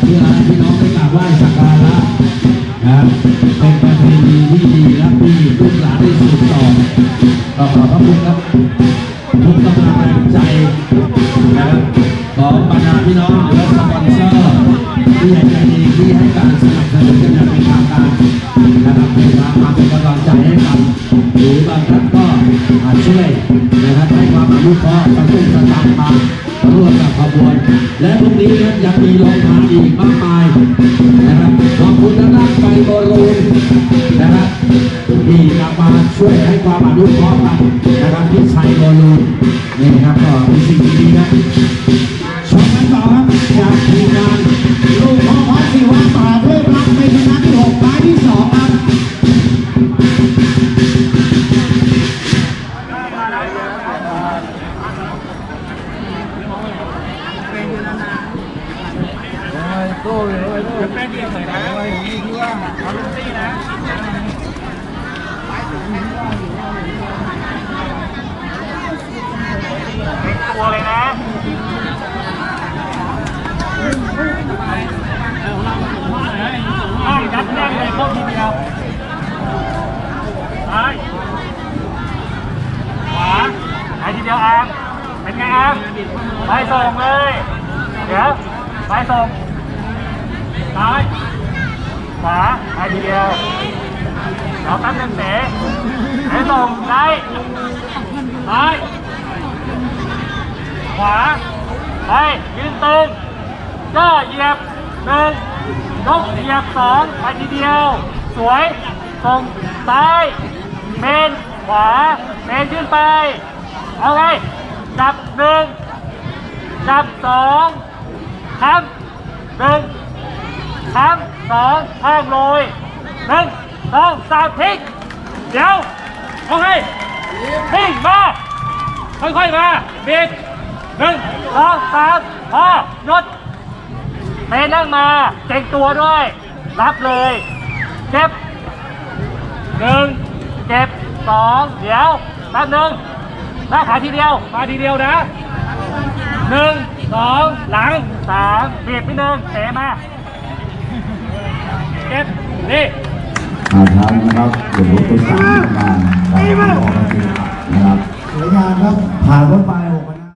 พื่อให้พี่น้องได้กราบไหว้สักการะนะเป็นประเพณีที่ดีและมีลูกหลานได้สืบต่อขอขอบพระคุณครับทุกกำลังใจนะของบรรดาพี่น้องและสปอนเซอร์ที่ให้ใจดีที่ให้การสนับสนุนกันอย่างเป็นทางการนะครับใทาความเป็นกำลังใจให้กับหรือบางท่านก็อาจช่วยนะครับให้ความอนุเคราะห์กระตุ้นระตันมาร่วมกับขบวน และพรุ่งนี้ยังมีลงีกมากมายนะครับขอบคุณทางด้านไฟโบรูนนะครับที่นำมาช่วยให้ความอนุเคราะห์กันนะครับที่ชัยโบรูนนี่ครับก็เป็นสิ่งดีๆนะ กลัวเลยนะอ้าวยัดแน่นเลยเข้าทีเดียวซ้ายขวาไปทีเดียวอามเป็นไงอามไปส่งเลย เดี๋ยวไปส่ง ซ้ายขวาไปทีเดียวเราตั้งหนึ่งเตะไปส่งซ้ายซ้ายขวาไปยืนตึงเจ้าเหยียบหนึ่งยกเหยียบสองไปทีเดียว สวยตรงซ้ายเมนขวาเมนขึ้นไปเอาไงจับหนึ่งจับสองค้ำหนึ่ง ค้ำสองข้างโรยหนึ่งสองสามพลิกเดี๋ยวเอาไงพลิกมาค่อยๆมาเบรกหนึ่งสองสามพอหยุดเมนนั่งมาเก่งตัวด้วย รับเลยเจ็บหนึ่งเจ็บสองเดี๋ยวแป๊บหนึ่งหน้าขาทีเดียวมาทีเดียวนะหนึ่งสองหลังสามเบียดไปหนึ่งเตะมา เจ็บนี่อาทางนะครับเดี๋ยวผมไปสั่งงานการของเรานะครับสวยงามครับผ่านรถไฟหก